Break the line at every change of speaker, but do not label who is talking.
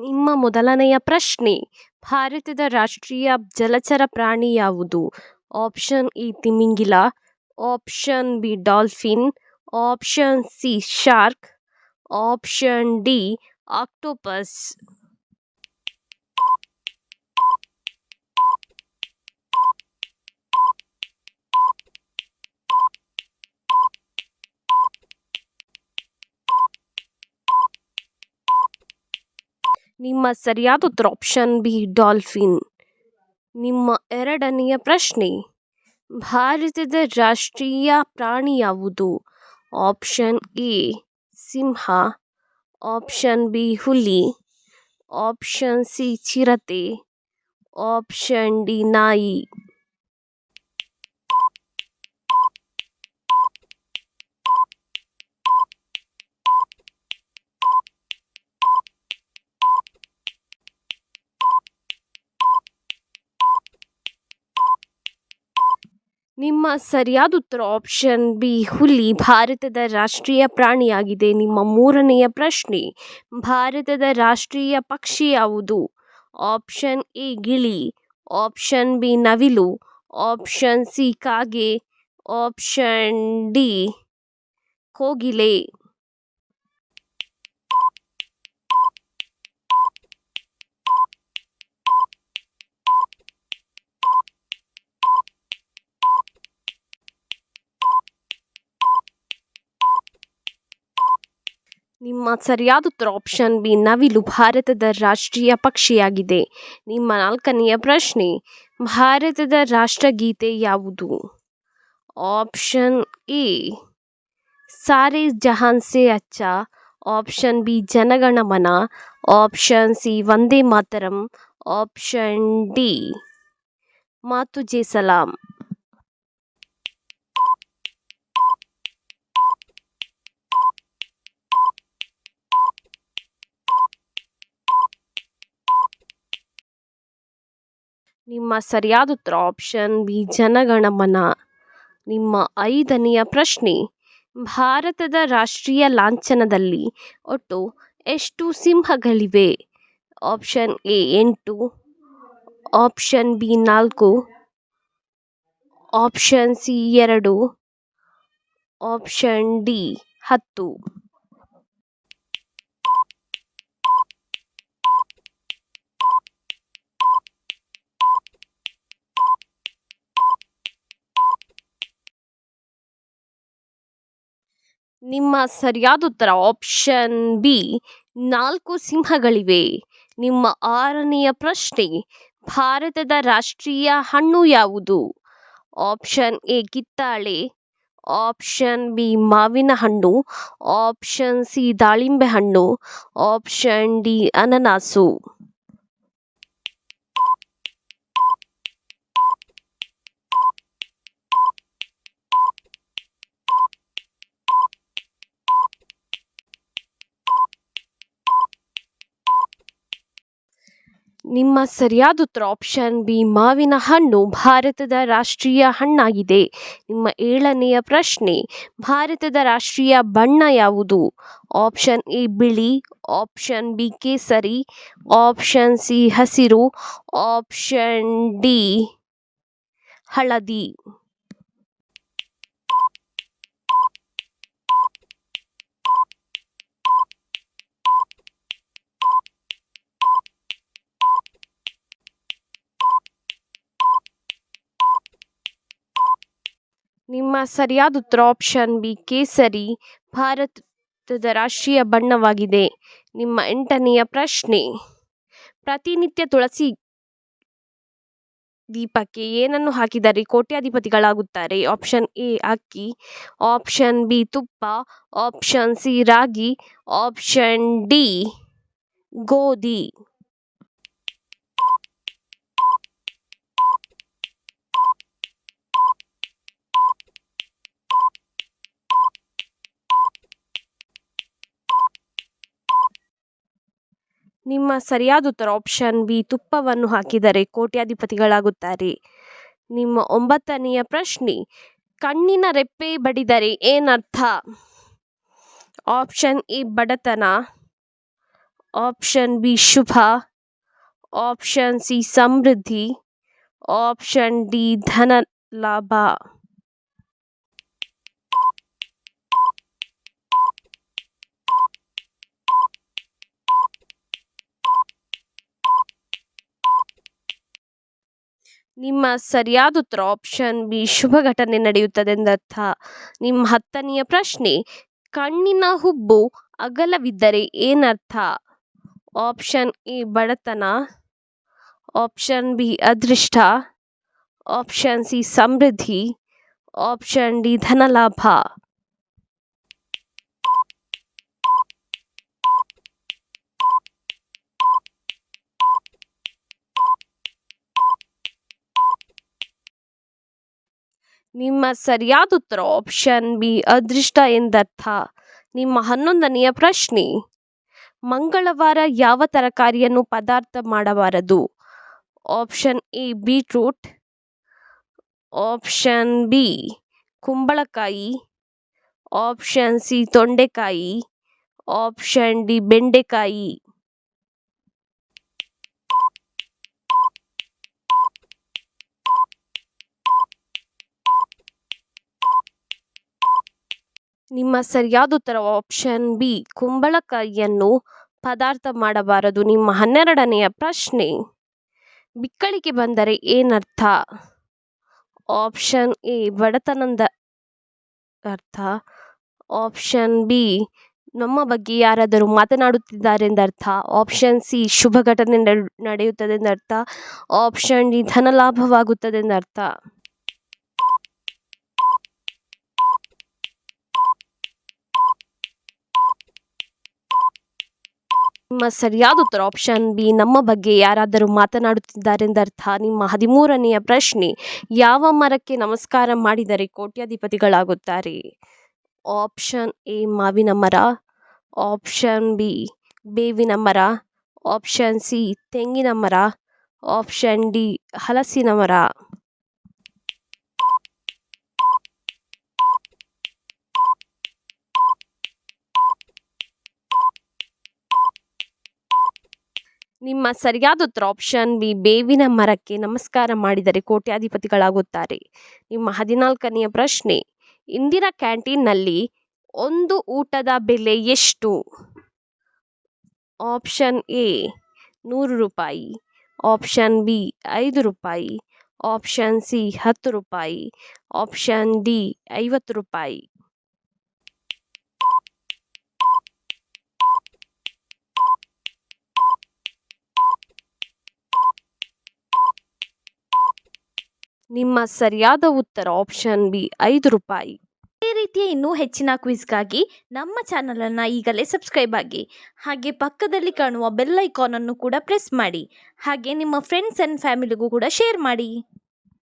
ನಿಮ್ಮ ಮೊದಲನೆಯ ಪ್ರಶ್ನೆ, ಭಾರತದ ರಾಷ್ಟ್ರೀಯ ಜಲಚರ ಪ್ರಾಣಿ ಯಾವುದು? Option A ತಿಮಿಂಗಿಲ. Option B, dolphin. Option C, shark. Option D, octopus. ನಿಮ್ಮ ಸರಿಯಾದ ಉತ್ತರ ಆಪ್ಷನ್ ಬಿ ಡಾಲ್ಫಿನ್ ನಿಮ್ಮ ಎರಡನೆಯ ಪ್ರಶ್ನೆ, ಭಾರತದ ರಾಷ್ಟ್ರೀಯ ಪ್ರಾಣಿ ಯಾವುದು? ಆಪ್ಷನ್ ಎ ಸಿಂಹ. ಆಪ್ಷನ್ ಬಿ ಹುಲಿ. ಆಪ್ಷನ್ ಸಿ ಚಿರತೆ. ಆಪ್ಷನ್ ಡಿ ನಾಯಿ. ನಿಮ್ಮ ಸರಿಯಾದ ಉತ್ತರ ಆಪ್ಷನ್ ಬಿ ಹುಲಿ ಭಾರತದ ರಾಷ್ಟ್ರೀಯ ಪ್ರಾಣಿಯಾಗಿದೆ. ನಿಮ್ಮ ಮೂರನೆಯ ಪ್ರಶ್ನೆ, ಭಾರತದ ರಾಷ್ಟ್ರೀಯ ಪಕ್ಷಿ ಯಾವುದು? ಆಪ್ಷನ್ ಎ ಗಿಳಿ. ಆಪ್ಷನ್ ಬಿ ನವಿಲು. ಆಪ್ಷನ್ ಸಿ ಕಾಗೆ. ಆಪ್ಷನ್ ಡಿ ಕೋಗಿಲೆ. ನಿಮ್ಮ ಸರಿಯಾದ ಉತ್ತರ ಆಪ್ಷನ್ ಬಿ ನವಿಲು ಭಾರತದ ರಾಷ್ಟ್ರೀಯ ಪಕ್ಷಿಯಾಗಿದೆ. ನಿಮ್ಮ ನಾಲ್ಕನೆಯ ಪ್ರಶ್ನೆ, ಭಾರತದ ರಾಷ್ಟ್ರಗೀತೆ ಯಾವುದು? ಆಪ್ಷನ್ ಎ ಸಾರೆ ಜಹಾನ್ ಸೆ ಅಚ್ಚಾ. Option B Jana Gana Mana option C Vande Mataram. Option D ಮಾತು ಜೆ ಸಲಾಂ. ನಿಮ್ಮ ಸರಿಯಾದ ಉತ್ತರ ಆಪ್ಷನ್ ಬಿ ಜನಗಣಮನ. ನಿಮ್ಮ ಐದನೆಯ ಪ್ರಶ್ನೆ, ಭಾರತದ ರಾಷ್ಟ್ರೀಯ ಲಾಂಛನದಲ್ಲಿ ಒಟ್ಟು ಎಷ್ಟು ಸಿಂಹಗಳಿವೆ? ಆಪ್ಷನ್ ಎ ಎಂಟು ಆಪ್ಷನ್ ಬಿ ನಾಲ್ಕು ಆಪ್ಷನ್ ಸಿ ಎರಡು ಆಪ್ಷನ್ ಡಿ ಹತ್ತು. ನಿಮ್ಮ ಸರಿಯಾದ ಉತ್ತರ ಆಪ್ಷನ್ ಬಿ ನಾಲ್ಕು ಸಿಂಹಗಳಿವೆ. ನಿಮ್ಮ ಆರನೆಯ ಪ್ರಶ್ನೆ, ಭಾರತದ ರಾಷ್ಟ್ರೀಯ ಹಣ್ಣು ಯಾವುದು? ಆಪ್ಷನ್ ಎ ಕಿತ್ತಾಳೆ. ಆಪ್ಷನ್ ಬಿ ಮಾವಿನ ಹಣ್ಣು. ಆಪ್ಷನ್ ಸಿ ದಾಳಿಂಬೆ ಹಣ್ಣು. ಆಪ್ಷನ್ ಡಿ ಅನನಾಸು. ನಿಮ್ಮ ಸರಿಯಾದ ಉತ್ತರ ಆಪ್ಷನ್ ಬಿ ಮಾವಿನ ಹಣ್ಣು ಭಾರತದ ರಾಷ್ಟ್ರೀಯ ಹಣ್ಣಾಗಿದೆ. ನಿಮ್ಮ ಏಳನೆಯ ಪ್ರಶ್ನೆ, ಭಾರತದ ರಾಷ್ಟ್ರೀಯ ಬಣ್ಣ ಯಾವುದು? ಆಪ್ಷನ್ ಎ ಬಿಳಿ ಆಪ್ಷನ್ ಬಿ ಕೇಸರಿ ಆಪ್ಷನ್ ಸಿ ಹಸಿರು ಆಪ್ಷನ್ ಡಿ ಹಳದಿ. ನಿಮ್ಮ ಸರಿಯಾದ ಉತ್ತರ ಆಪ್ಷನ್ ಬಿ ಕೇಸರಿ, ಭಾರತದ ರಾಷ್ಟ್ರೀಯ ಬಣ್ಣವಾಗಿದೆ. ನಿಮ್ಮ ಎಂಟನೆಯ ಪ್ರಶ್ನೆ. ಪ್ರತಿನಿತ್ಯ ತುಳಸಿ ದೀಪಕ್ಕೆ ಏನನ್ನು ಹಾಕಿದರೆ ಕೋಟ್ಯಾಧಿಪತಿಗಳಾಗುತ್ತಾರೆ? ಆಪ್ಷನ್ ಎ ಅಕ್ಕಿ. ಆಪ್ಷನ್ ಬಿ ತುಪ್ಪ. ಆಪ್ಷನ್ ಸಿ ರಾಗಿ. ಆಪ್ಷನ್ ಡಿ ಗೋಧಿ. ನಿಮ್ಮ ಸರಿಯಾದ ಉತ್ತರ ಆಪ್ಷನ್ ಬಿ ತುಪ್ಪವನ್ನು ಹಾಕಿದರೆ ಕೋಟ್ಯಾಧಿಪತಿಗಳಾಗುತ್ತಾರೆ. ನಿಮ್ಮ ಒಂಬತ್ತನೆಯ ಪ್ರಶ್ನೆ, ಕಣ್ಣಿನ ರೆಪ್ಪೆ ಬಡಿದರೆ ಏನರ್ಥ? ಆಪ್ಷನ್ ಎ ಬಡತನ. ಆಪ್ಷನ್ ಬಿ ಶುಭ. ಆಪ್ಷನ್ ಸಿ ಸಮೃದ್ಧಿ. ಆಪ್ಷನ್ ಡಿ ಧನ ಲಾಭ. ನಿಮ್ಮ ಸರಿಯಾದ ಉತ್ತರ ಆಪ್ಷನ್ ಬಿ ಶುಭ ಘಟನೆ ನಡೆಯುತ್ತದೆ ಎಂದರ್ಥ. ನಿಮ್ಮ ಹತ್ತನೆಯ ಪ್ರಶ್ನೆ, ಕಣ್ಣಿನ ಹುಬ್ಬು ಅಗಲವಿದ್ದರೆ ಏನರ್ಥ? ಆಪ್ಷನ್ ಎ ಬಡತನ. ಆಪ್ಷನ್ ಬಿ ಅದೃಷ್ಟ. ಆಪ್ಷನ್ ಸಿ ಸಮೃದ್ಧಿ. ಆಪ್ಷನ್ ಡಿ ಧನಲಾಭ. ನಿಮ್ಮ ಸರಿಯಾದ ಉತ್ತರ ಆಪ್ಷನ್ ಬಿ ಅದೃಷ್ಟ ಎಂದರ್ಥ. ನಿಮ್ಮ ಹನ್ನೊಂದನೆಯ ಪ್ರಶ್ನೆ. ಮಂಗಳವಾರ ಯಾವ ತರಕಾರಿಯನ್ನು ಪದಾರ್ಥ ಮಾಡಬಾರದು? Option A beetroot option B ಕುಂಬಳಕಾಯಿ. ಆಪ್ಷನ್ ಸಿ ತೊಂಡೆಕಾಯಿ. ಆಪ್ಷನ್ ಡಿ ಬೆಂಡೆಕಾಯಿ. ನಿಮ್ಮ ಸರಿಯಾದ ಉತ್ತರ ಆಪ್ಷನ್ ಬಿ ಕುಂಬಳಕಾಯಿಯನ್ನು ಪದಾರ್ಥ ಮಾಡಬಾರದು. ನಿಮ್ಮ ಹನ್ನೆರಡನೆಯ ಪ್ರಶ್ನೆ ಬಿಕ್ಕಳಿಗೆ ಬಂದರೆ ಏನರ್ಥ? ಆಪ್ಷನ್ ಎ ಬಡತನದ ಅರ್ಥ. ಆಪ್ಷನ್ ಬಿ ನಮ್ಮ ಬಗ್ಗೆ ಯಾರಾದರೂ ಮಾತನಾಡುತ್ತಿದ್ದಾರೆ ಎಂದರ್ಥ ಆಪ್ಷನ್ ಸಿ ಶುಭ ಘಟನೆ ನಡೆ- ನಡೆಯುತ್ತದೆ ಎಂದರ್ಥ ಆಪ್ಷನ್ ಡಿ ಧನಲಾಭವಾಗುತ್ತದೆ ಎಂದರ್ಥ ನಿಮ್ಮ ಸರಿಯಾದ ಉತ್ತರ ಆಪ್ಷನ್ ಬಿ ನಮ್ಮ ಬಗ್ಗೆ ಯಾರಾದರೂ ಮಾತನಾಡುತ್ತಿದ್ದಾರೆ ಎಂದರ್ಥ ನಿಮ್ಮ ಹದಿಮೂರನೆಯ ಪ್ರಶ್ನೆ, ಯಾವ ಮರಕ್ಕೆ ನಮಸ್ಕಾರ ಮಾಡಿದರೆ ಕೋಟ್ಯಾಧಿಪತಿಗಳಾಗುತ್ತಾರೆ? ಆಪ್ಷನ್ ಎ ಮಾವಿನ ಮರ ಆಪ್ಷನ್ ಬಿ ಬೇವಿನ ಮರ ಆಪ್ಷನ್ ಸಿ ತೆಂಗಿನ ಮರ ಆಪ್ಷನ್ ಡಿ ಹಲಸಿನ ಮರ. ನಿಮ್ಮ ಸರಿಯಾದ ಉತ್ತರ ಆಪ್ಷನ್ ಬಿ ಬೇವಿನ ಮರಕ್ಕೆ ನಮಸ್ಕಾರ ಮಾಡಿದರೆ ಕೋಟ್ಯಾಧಿಪತಿಗಳಾಗುತ್ತಾರೆ. ನಿಮ್ಮ ಹದಿನಾಲ್ಕನೆಯ ಪ್ರಶ್ನೆ ಇಂದಿರಾ ಕ್ಯಾಂಟೀನ್ನಲ್ಲಿ ಒಂದು ಊಟದ ಬೆಲೆ ಎಷ್ಟು? ಆಪ್ಷನ್ ಎ ನೂರು ರೂಪಾಯಿ. ಆಪ್ಷನ್ ಬಿ ಐದು ರೂಪಾಯಿ. ಆಪ್ಷನ್ ಸಿ ಹತ್ತು ರೂಪಾಯಿ. ಆಪ್ಷನ್ ಡಿ ಐವತ್ತು ರೂಪಾಯಿ. ನಿಮ್ಮ ಸರಿಯಾದ ಉತ್ತರ ಆಪ್ಷನ್ ಬಿ ಐದು ರೂಪಾಯಿ.
ಇದೇ ರೀತಿಯ ಇನ್ನೂ ಹೆಚ್ಚಿನ ಕ್ವಿಜ್ಗಾಗಿ ನಮ್ಮ ಚಾನಲನ್ನು ಈಗಲೇ ಸಬ್ಸ್ಕ್ರೈಬ್ ಆಗಿ. ಹಾಗೆ ಪಕ್ಕದಲ್ಲಿ ಕಾಣುವ ಬೆಲ್ ಐಕಾನನ್ನು ಕೂಡ ಪ್ರೆಸ್ ಮಾಡಿ. ಹಾಗೆ ನಿಮ್ಮ ಫ್ರೆಂಡ್ಸ್ ಆ್ಯಂಡ್ ಫ್ಯಾಮಿಲಿಗೂ ಕೂಡ ಶೇರ್ ಮಾಡಿ.